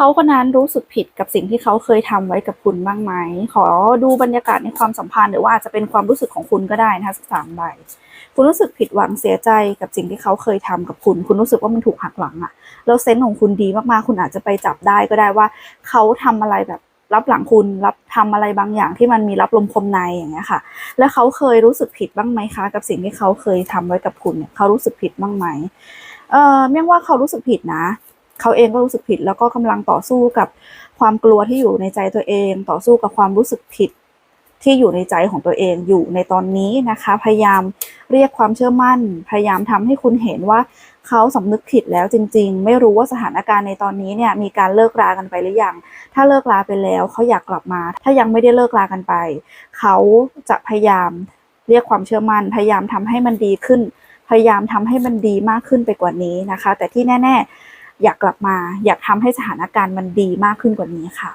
เขาคนนั้นรู้สึกผิดกับสิ่งที่เขาเคยทำไว้กับคุณบ้างไหม ขอดูบรรยากาศในความสัมพันธ์หรือว่าอาจจะเป็นความรู้สึกของคุณก็ได้นะคะสักสามใบคุณรู้สึกผิดหวังเสียใจกับสิ่งที่เขาเคยทำกับคุณ คุณรู้สึกว่ามันถูกหักหลังอะแล้วเซนส์ของคุณดีมากๆ คุณอาจจะไปจับได้ก็ได้ว่า เขาทำอะไรแบบรับหลังคุณรับทำอะไรบางอย่างที่มันมีรับลมคมในอย่างเงี้ยค่ะ แล้วเขาเคยรู้สึกผิดบ้างไหมคะ กับสิ่งที่เขาเคยทำไว้กับคุณเนี่ยเขารู้สึกผิดบ้างไหมเออเมี่ยงว่าเขารู้สึกผิดนะ เขาเองก็รู้สึกผิด แล้วก็กำลังต่อสู้กับความกลัวที่อยู่ในใจตัวเอง ต่อสู้กับความรู้สึกผิดที่อยู่ในใจของตัวเองอยู่ในตอนนี้นะคะ พยายามเรียกความเชื่อมั่น พยายามทำให้คุณเห็นว่าเขาสำนึกผิดแล้วจริง ๆ ไม่รู้ว่าสถานการณ์ในตอนนี้เนี่ยมีการเลิกรากันไปหรือยัง ถ้าเลิกราไปแล้วเขาอยากกลับมา ถ้ายังไม่ได้เลิกรากันไป เขาจะพยายามเรียกความเชื่อมั่น พยายามทำให้มันดีขึ้น พยายามทำให้มันดีมากขึ้นไปกว่านี้นะคะ แต่ที่แน่ ๆ อยากกลับมา อยากทำให้สถานการณ์มันดีมากขึ้นกว่านี้ค่ะ